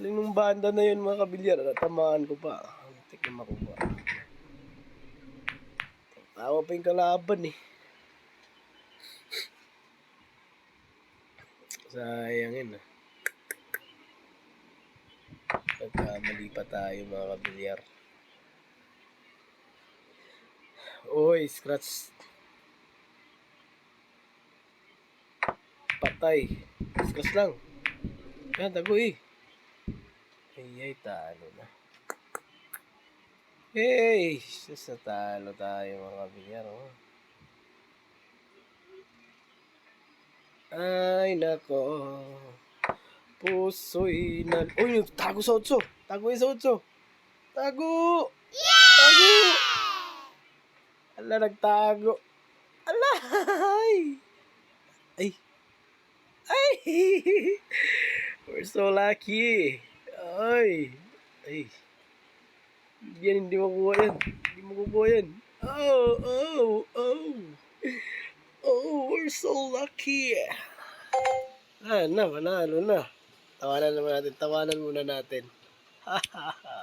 Galing nung banda na yun mga kabilyar. Natamaan ko pa. Tik na makuha. Tawa pa yung kalaban eh. Sayang yun ah. Nagkamali pa tayo mga kabilyar. Oy, scratch. Patay. Scratch lang. Yan, tago eh. Ay, ay, talo na. Hey! Sus, natalo tayo mga kabilyar. Oh. Ay, nako. Puso'y na... Uy, tago sa otso. Tago sa otso. Tago! Tago! Ala, nagtago. Ala! Ay! Ay! Ay! We're so lucky. Ay. Ay. Yan, hindi makuha yan. Hindi makukuha yan. Oh, oh, oh. Oh, we're so lucky. Ah, na, manalo na. Tawanan naman natin. Tawanan muna natin. Ha, ha, ha.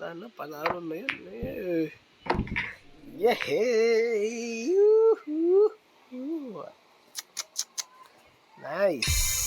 Na, panalo na yun. Eh. Yehey! Nice!